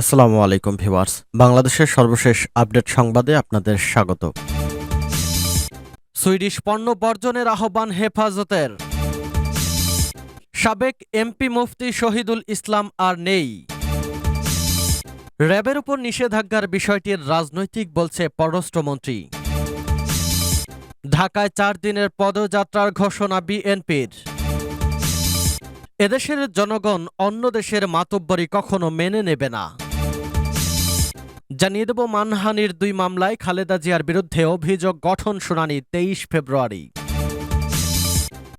আসসালামু আলাইকুম ভিউয়ার্স। বাংলাদেশের সর্বশেষ আপডেট সংবাদে আপনাদের স্বাগত। সুইডিশ পণ্য বর্জনের আহ্বান হেফাজতের। সাবেক এমপি মুফতি শহীদুল ইসলাম আর নেই। র্যাবের উপর নিষেধাজ্ঞার বিষয়টির রাজনৈতিক বলছে পররাষ্ট্রমন্ত্রী। ঢাকায় চার দিনের পদযাত্রার ঘোষণা বিএনপির। এদেশের জনগণ অন্য দেশের মাতব্বরী কখনো মেনে নেবে না। জানিয়ে দেব, মানহানির দুই মামলায় খালেদা জিয়ার বিরুদ্ধে অভিযোগ গঠন শুনানি তেইশ ফেব্রুয়ারি।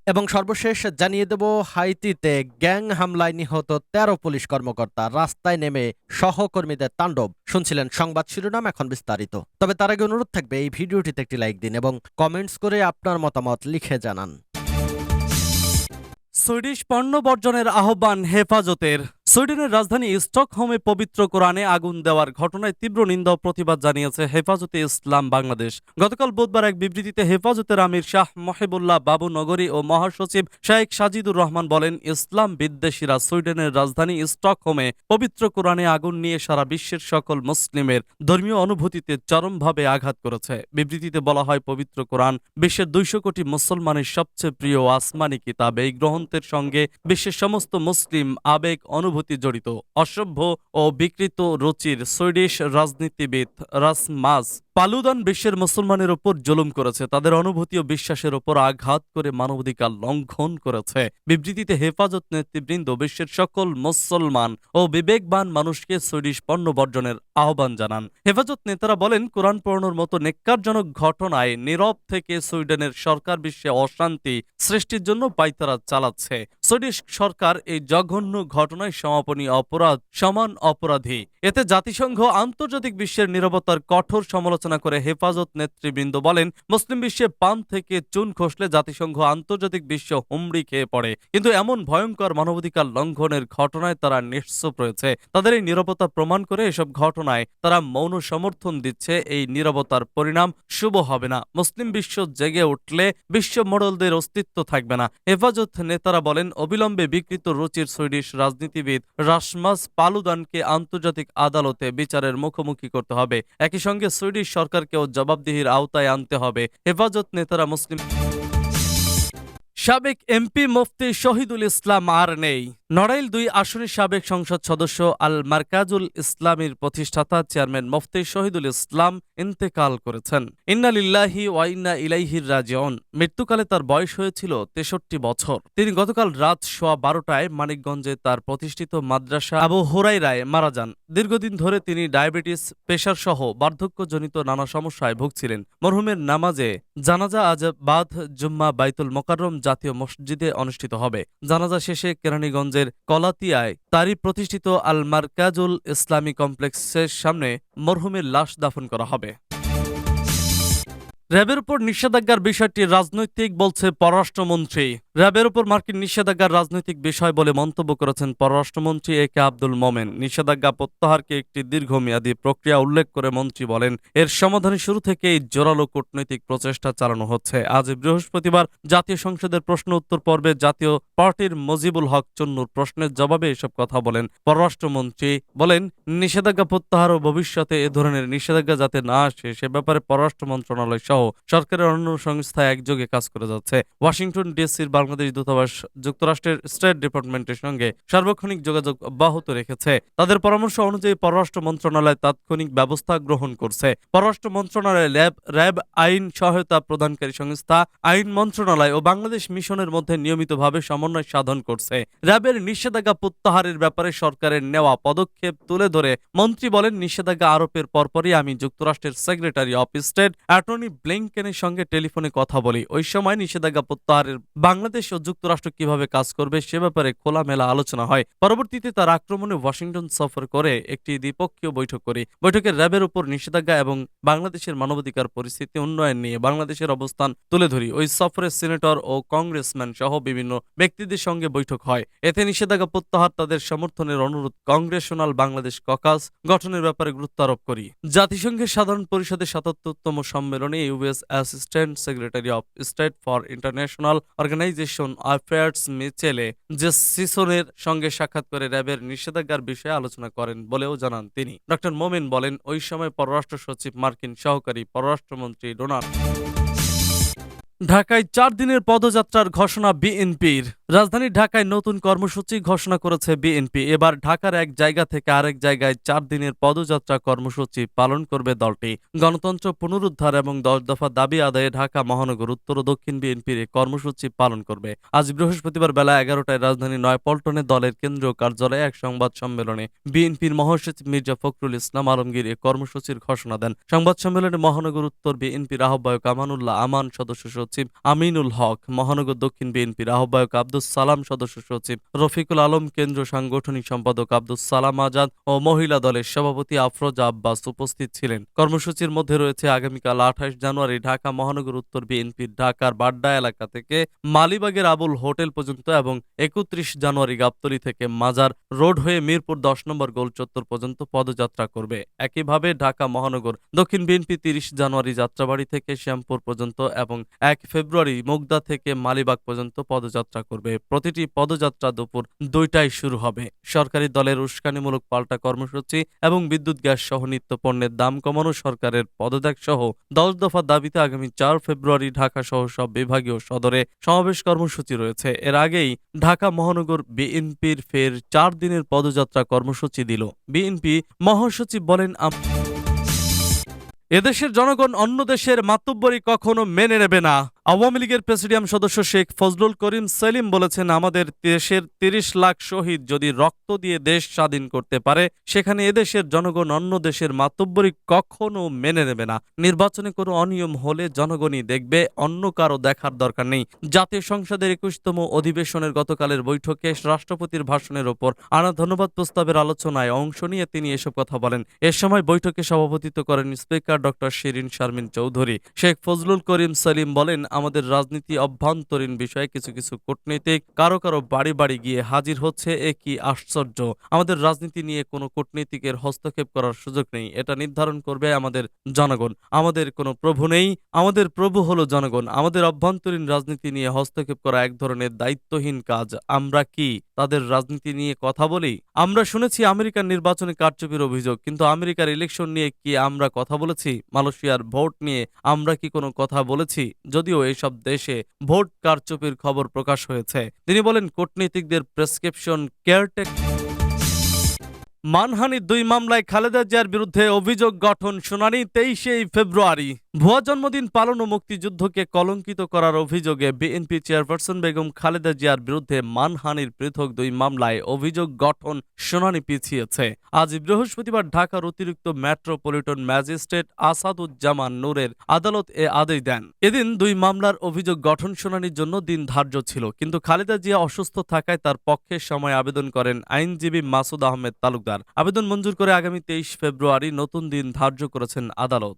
এবং সর্বশেষ জানিয়ে দেব, হাইতিতে গ্যাং হামলায় নিহত তেরো পুলিশ কর্মকর্তা রাস্তায় নেমে সহকর্মীদের তাণ্ডব। শুনছিলেন সংবাদ শিরোনাম এখন বিস্তারিত। তবে তার আগে অনুরোধ থাকবে, এই ভিডিওটিতে একটি লাইক দিন এবং কমেন্টস করে আপনার মতামত লিখে জানান। সুইডিশ পণ্য বর্জনের আহ্বান হেফাজতের। সুইডেনের রাজধানী স্টকহোমে পবিত্র কোরআনে আগুন দেওয়ার ঘটনায় তীব্র নিন্দা প্রতিবাদ জানিয়েছে হেফাজতে ইসলাম বাংলাদেশ। গতকাল বুধবার এক বিবৃতিতে হেফাজতের আমির শাহ মহেবুল্লাহ বাবু নগরী ও মহাসচিব শাহেক সাজিদুর রহমান বলেন, ইসলাম বিদ্বেষীরা সুইডেনের রাজধানী স্টকহোমে পবিত্র কোরআনে আগুন নিয়ে সারা বিশ্বের সকল মুসলিমের ধর্মীয় অনুভূতিতে চরমভাবে আঘাত করেছে। বিবৃতিতে বলা হয়, পবিত্র কোরআন বিশ্বের দুইশো কোটি মুসলমানের সবচেয়ে প্রিয় আসমানি কিতাব। এই গ্রন্থের সঙ্গে বিশ্বের সমস্ত মুসলিম আবেগ, অনুভূতি জড়িত অসভ্য ও বিকৃত রুচির সুইডিশ রাজনীতিবিদ রাসমাস পালুদান বিশ্বের মুসলমানের ওপর জুলুম করেছে। তাদের অনুভূতি ও বিশ্বাসের ওপর আঘাত করে মানবাধিকার লঙ্ঘন করেছে। বিবৃতিতে হেফাজত নেতৃবৃন্দ বিশ্বের সকল মুসলমান ও বিবেকবান মানুষকে সুইডিশ পণ্য বর্জনের আহ্বান জানান। হেফাজত নেতারা বলেন, কোরআন পড়ানোর মতো নেককারজনক ঘটনায় নীরব থেকে সুইডেনের সরকার বিশ্বে অশান্তি সৃষ্টির জন্য পাইতারা চালাচ্ছে। সুইডিশ সরকার এই জঘন্য ঘটনায় সমাপনী অপরাধ, সমান অপরাধী। এতে জাতিসংঘ আন্তর্জাতিক বিশ্বের নিরবতার কঠোর সমালোচনা করে হেফাজত নেতৃবৃন্দ বলেন, মুসলিম বিশ্বে পান থেকে চুন খসলে জাতিসংঘ আন্তর্জাতিক বিশ্ব হুমড়ি খেয়ে পড়ে। কিন্তু এমন ভয়ঙ্কর মানবাধিকার লঙ্ঘনের ঘটনায় তারা নিশ্চুপ রয়েছে। তাদের এই নিরবতা প্রমাণ করে এসব ঘটনায় তারা মৌন সমর্থন দিচ্ছে। এই নিরবতার পরিণাম শুভ হবে না। মুসলিম বিশ্ব জেগে উঠলে বিশ্ব মোড়লদের অস্তিত্ব থাকবে না। হেফাজত নেতারা বলেন, অবিলম্বে বিকৃত রুচির সুইডিশ রাজনীতিবিদ রাসমাস পালুদানকে আন্তর্জাতিক আদালতে বিচারের মুখোমুখি করতে হবে। একই সঙ্গে সুইডিশ সরকারকেও জবাবদিহির আওতায় আনতে হবে। হেফাজত নেতারা মুসলিম সাবেক এমপি মুফতি শহীদুল ইসলাম আর নেই। নড়াইল দুই আসনের সাবেক সংসদ সদস্য আল মার্কাজুল ইসলামীর প্রতিষ্ঠাতা চেয়ারম্যান মুফতি শহীদুল ইসলাম ইন্তেকাল করেছেন। ইন্না লিল্লাহি ওয়া ইন্না ইলাইহির রাজিউন। মৃত্যুকালে তার বয়স হয়েছিল তেষট্টি বছর। তিনি গতকাল রাত সোয়া বারোটায় মানিকগঞ্জে তার প্রতিষ্ঠিত মাদ্রাসা আবু হুরাইরায় মারা যান। দীর্ঘদিন ধরে তিনি ডায়াবেটিস, প্রেশার সহ বার্ধক্যজনিত নানা সমস্যায় ভুগছিলেন। মরহুমের নামাজে জানাজা আজ বাদ জুম্মা বাইতুল মোকাররম জাতীয় মসজিদে অনুষ্ঠিত হবে। জানাজা শেষে কেরানীগঞ্জের কলাতিয়ায় তারই প্রতিষ্ঠিত আল মার্কাজুল ইসলামী কমপ্লেক্সের সামনে মরহুমের লাশ দাফন করা হবে। র্যাবের উপর নিষেধাজ্ঞার বিষয়টি রাজনৈতিক বলছে পররাষ্ট্রমন্ত্রী। র্যাবের উপর মার্কিন নিষেধাজ্ঞার রাজনৈতিক বিষয় বলে মন্তব্য করেছেন পররাষ্ট্রমন্ত্রী এ কে আব্দুল মোমেন। নিষেধাজ্ঞা প্রত্যাহারকে একটি দীর্ঘমেয়াদী প্রক্রিয়া উল্লেখ করে মন্ত্রী বলেন, এর সমাধানে শুরু থেকেই জোরালো কূটনৈতিক প্রচেষ্টা চালানো হচ্ছে। আজ বৃহস্পতিবার জাতীয় সংসদের প্রশ্ন উত্তর পর্বে জাতীয় পার্টির মজিবুল হক চন্নুর প্রশ্নের জবাবে এসব কথা বলেন পররাষ্ট্রমন্ত্রী। বলেন, নিষেধাজ্ঞা প্রত্যাহার ও ভবিষ্যতে এ ধরনের নিষেধাজ্ঞা যাতে না আসে, সে ব্যাপারে পররাষ্ট্র মন্ত্রণালয় সহ সরকারের অন্য সংস্থা একযোগে কাজ করে যাচ্ছে। ওয়াশিংটন ডিসির বাংলাদেশ দূতাবাস যুক্তরাষ্ট্রের স্টেট ডিপার্টমেন্টের সঙ্গে সার্বক্ষণিক যোগাযোগ অব্যাহত রেখেছে। তাদের পরামর্শ অনুযায়ী পররাষ্ট্র মন্ত্রণালয় তাৎক্ষণিক ব্যবস্থা গ্রহণ করছে। পররাষ্ট্র মন্ত্রণালয় ল্যাব, র্যাব, আইন সহায়তা প্রদানকারী সংস্থা, আইন মন্ত্রণালয় ও বাংলাদেশ মিশনের মধ্যে নিয়মিতভাবে সমন্বয় সাধন করছে। র্যাবের নিষেধাজ্ঞা প্রত্যাহারের ব্যাপারে সরকারের নেওয়া পদক্ষেপ তুলে ধরে মন্ত্রী বলেন, নিষেধাজ্ঞা আরোপের পরপরই আমি যুক্তরাষ্ট্রের সেক্রেটারি অফ স্টেট অ্যাটর্নি ব্লিংকেনের সঙ্গে টেলিফোনে কথা বলি। ওই সময় নিষেধাজ্ঞা প্রত্যাহারের বাংলাদেশ ও যুক্তরাষ্ট্র কীভাবে কাজ করবে সে ব্যাপারে খোলামেলা আলোচনা হয়। পরবর্তীতে তার আক্রমণে ওয়াশিংটন সফর করে একটি দ্বিপক্ষীয় বৈঠক করি। বৈঠকে র্যাবের উপর নিষেধাজ্ঞা এবং বাংলাদেশের মানবাধিকার পরিস্থিতি উন্নয়ন নিয়ে বাংলাদেশের অবস্থান তুলে ধরি। ওই সফরে সিনেটর ও কংগ্রেসম্যান সহ বিভিন্ন ব্যক্তিদের সঙ্গে বৈঠক হয়। এতে নিষেধাজ্ঞা প্রত্যাহার তাদের সমর্থনের অনুরোধ কংগ্রেশনাল বাংলাদেশ ককাস গঠনের ব্যাপারে গুরুত্ব আরোপ করি। জাতিসংঘের সাধারণ পরিষদের সাতাত্তরতম সম্মেলনে এই US assistant secretary of state for international organisation affairs Michele J সিসনের সঙ্গে সাক্ষাৎ করে র্যাবের নিষেধাজ্ঞার বিষয়ে আলোচনা করেন বলেও জানান তিনি। ডক্টর মোমিন বলেন, ওই সময় পররাষ্ট্র সচিব মার্কিন সহকারী পররাষ্ট্রমন্ত্রী ডোনাল্ড ঢাকায় চার দিনের পদযাত্রার ঘোষণা বিএনপির। রাজধানী ঢাকায় নতুন কর্মসূচি ঘোষণা করেছে বিএনপি। এবার ঢাকার এক জায়গা থেকে আরেক জায়গায় চার দিনের পদযাত্রা কর্মসূচি পালন করবে দলটি। গণতন্ত্র পুনরুদ্ধার এবং দশ দফা দাবি আদায়ে ঢাকা মহানগর উত্তর ও দক্ষিণ বিএনপির কর্মসূচি পালন করবে। আজ বৃহস্পতিবার বেলা এগারোটায় রাজধানী নয়াপল্টনে দলের কেন্দ্রীয় কার্যালয়ে এক সংবাদ সম্মেলনে বিএনপির মহাসচিব মির্জা ফখরুল ইসলাম আলমগীর এ কর্মসূচির ঘোষণা দেন। সংবাদ সম্মেলনে মহানগর উত্তর বিএনপির আহ্বায়ক আমানুল্লাহ আমান, সদস্য সচিব আমিনুল হক, মহানগর দক্ষিণ বিএনপির আহ্বায়ক আব্দুস সালাম সদস্য সচিব। রফিকুল আলম কেন্দ্র সাংগঠনিক সম্পাদক আব্দুস সালাম আজাদ ও মহিলা দলের সভাপতি আফরোজা আব্বাস উপস্থিত ছিলেন। কর্মসূচির মধ্যে রয়েছে আগামীকাল আঠাশ জানুয়ারি ঢাকা মহানগর উত্তর বিএনপির ঢাকার বাড্ডা এলাকা থেকে মালিবাগের আবুল হোটেল পর্যন্ত এবং একত্রিশ জানুয়ারি গাবতলী থেকে মাজার রোড হয়ে মিরপুর দশ নম্বর গোল চত্বর পর্যন্ত পদযাত্রা করবে। একইভাবে ঢাকা মহানগর দক্ষিণ বিএনপি তিরিশ জানুয়ারি যাত্রাবাড়ি থেকে শ্যামপুর পর্যন্ত এবং এক ফেব্রুয়ারি মুগদা থেকে মালিবাগ পর্যন্ত পদযাত্রা করবে। প্রতিটি পদযাত্রা দুপুর দুইটায় শুরু হবে। সরকারি দলের উস্কানিমূলক পাল্টা কর্মসূচি এবং বিদ্যুৎ, গ্যাস সহ নিত্য পণ্যের দাম কমানো সরকারের পদত্যাগ সহ দশ দফা দাবিতে আগামী চার ফেব্রুয়ারি ঢাকা সহ সব বিভাগীয় সদরে সমাবেশ কর্মসূচি রয়েছে। এর আগেই ঢাকা মহানগর বিএনপির ফের চার দিনের পদযাত্রা কর্মসূচি দিল। বিএনপি মহাসচিব বলেন এদেশের জনগণ অন্য দেশের মাতব্বরি কখনো মেনে নেবে না। আওয়ামী লীগের প্রেসিডিয়াম সদস্য শেখ ফজলুল করিম সেলিম বলেছেন, আমাদের দেশের তিরিশ লাখ শহীদ যদি রক্ত দিয়ে দেশ স্বাধীন করতে পারে, সেখানে এদেশের জনগণ অন্য দেশের মাতব্বরি কখনো মেনে নেবে না। নির্বাচনে কোনো অনিয়ম হলে জনগণই দেখবে, অন্য কারও দেখার দরকার নেই। জাতীয় সংসদের একুশতম অধিবেশনের গতকালের বৈঠকে রাষ্ট্রপতির ভাষণের ওপর আনা ধন্যবাদ প্রস্তাবের আলোচনায় অংশ নিয়ে তিনি এসব কথা বলেন। এ সময় বৈঠকে সভাপতিত্ব করেন স্পিকার ডক্টর শিরিন শারমিন চৌধুরী। শেখ ফজলুল করিম সেলিম বলেন আমাদের রাজনীতি অভ্যন্তরীণ বিষয়ে কিছু কিছু কূটনীতিক কারও কারও বাড়ি বাড়ি গিয়ে হাজির হচ্ছে, এ কি আশ্চর্য। আমাদের রাজনীতি নিয়ে কোনো কূটনীতিকের হস্তক্ষেপ করার সুযোগ নেই, এটা নির্ধারণ করবে আমাদের জনগণ। আমাদের কোনো প্রভু নেই, আমাদের প্রভু হলো জনগণ। আমাদের অভ্যন্তরীণ রাজনীতি নিয়ে হস্তক্ষেপ করা এক ধরনের দায়িত্বহীন কাজ। আমরা কি তাদের রাজনীতি নিয়ে কথা বলি? আমরা শুনেছি আমেরিকার নির্বাচনে কারচুপির অভিযোগ, কিন্তু আমেরিকার ইলেকশন নিয়ে কি আমরা কথা বলেছি? মালয়েশিয়ার ভোট নিয়ে আমরা কি কোনো কথা বলেছি? যদিও এইসব দেশে ভোট কারচুপির খবর প্রকাশ হয়েছে। তিনি বলেন কূটনীতিকদের প্রেসক্রিপশন কেয়ারটেক মানহানির দুই মামলায় খালেদা জিয়ার বিরুদ্ধে অভিযোগ গঠন শুনানি তেইশেই ফেব্রুয়ারি। ভুয়া জন্মদিন পালন ও মুক্তিযুদ্ধকে কলঙ্কিত করার অভিযোগে বিএনপি চেয়ারপারসন বেগম খালেদা জিয়ার বিরুদ্ধে মানহানির পৃথক দুই মামলায় অভিযোগ গঠন শুনানি পিছিয়েছে। আজ বৃহস্পতিবার ঢাকার অতিরিক্ত মেট্রোপলিটন ম্যাজিস্ট্রেট আসাদুজ্জামান নূরের আদালত এ আদেশ দেন। এদিন দুই মামলার অভিযোগ গঠন শুনানির জন্য দিন ধার্য ছিল, কিন্তু খালেদা জিয়া অসুস্থ থাকায় তার পক্ষে সময় আবেদন করেন আইনজীবী মাসুদ আহমেদ তালুকদার। আবেদন মঞ্জুর করে আগামী তেইশ ফেব্রুয়ারি নতুন দিন ধার্য করেছেন আদালত।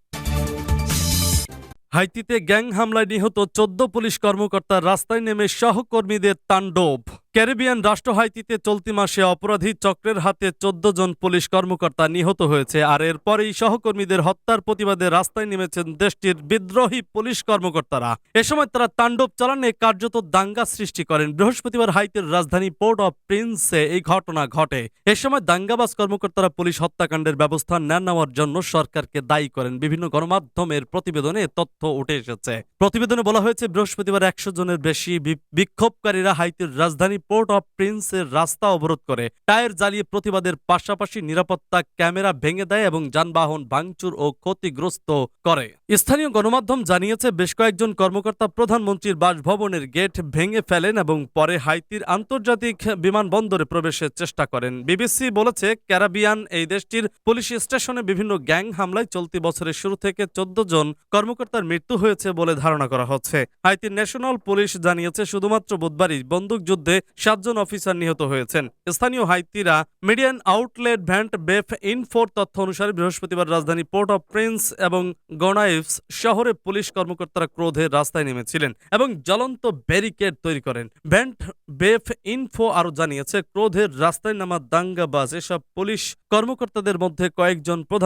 হাইতিতে গ্যাং হামলায় নিহত চোদ্দ পুলিশ কর্মকর্তা রাস্তায় নেমে সহকর্মীদের তাণ্ডব। ক্যারিবিয়ান রাষ্ট্র হাইতিতে চলতি মাসে অপরাধী চক্রের হাতে চোদ্দ জন পুলিশ কর্মকর্তা নিহত হয়েছে, আর এরপরেই সহকর্মীদের হত্যার প্রতিবাদে রাস্তায় নেমেছেন দেশটির বিদ্রোহী পুলিশ কর্মকর্তারা। এ সময় তারা তাণ্ডব চালানে কার্যত দাঙ্গা সৃষ্টি করেন। বৃহস্পতিবার হাইতির রাজধানী পোর্ট অফ প্রিন্সে এই ঘটনা ঘটে। এ সময় দাঙ্গাবাজ কর্মকর্তারা পুলিশ হত্যাকাণ্ডের ব্যবস্থা না নেওয়ার জন্য সরকারকে দায়ী করেন। বিভিন্ন গণমাধ্যমের প্রতিবেদনে তথ্য উঠে এসেছে। প্রতিবেদনে বলা হয়েছে, বৃহস্পতিবার একশো জনের বেশি বিক্ষোভকারীরা হাইতির রাজধানী পোর্ট অফ প্রিন্সের রাস্তা অবরোধ করে। টায়ার জ্বালিয়ে প্রতিবাদের পাশাপাশি নিরাপত্তা ক্যামেরা ভেঙে দেয় এবং যানবাহন ভাঙচুর ও ক্ষতিগ্রস্ত করে। স্থানীয় গণমাধ্যম জানিয়েছে, বেশ কয়েকজন কর্মকর্তা প্রধানমন্ত্রীর বাসভবনের গেট ভেঙে ফেলেন এবং পরে হাইতির আন্তর্জাতিক বিমানবন্দরে প্রবেশের চেষ্টা করেন। বিবিসি বলেছে, ক্যারাবিয়ান এই দেশটির পুলিশ স্টেশনে বিভিন্ন গ্যাং হামলায় চলতি বছরের শুরু থেকে চোদ্দ জন কর্মকর্তার মৃত্যু হয়েছে বলে ধারণা করা হচ্ছে। হাইতির ন্যাশনাল পুলিশ জানিয়েছে, শুধুমাত্র বুধবারই বন্দুকযুদ্ধে সাতজন অফিসার নিহত হয়েছেন। স্থানীয় হাইতিরা media outlet Vant Bef Info তথ্য অনুসারে বৃহস্পতিবার রাজধানী পোর্ট অফ প্রিন্স এবং গনাইভস শহরে পুলিশ কর্মকর্তারা ক্রোধে রাস্তায় নেমেছিলেন এবং জ্বলন্ত ব্যারিকেড তৈরি করেন। ভ্যান্ট বেফ ইনফো আরও জানিয়েছে, ক্রোধের রাস্তায় নামা দাঙ্গাবাজ, এসব পুলিশ কর্মকর্তাদের মধ্যে কয়েকজন প্রধান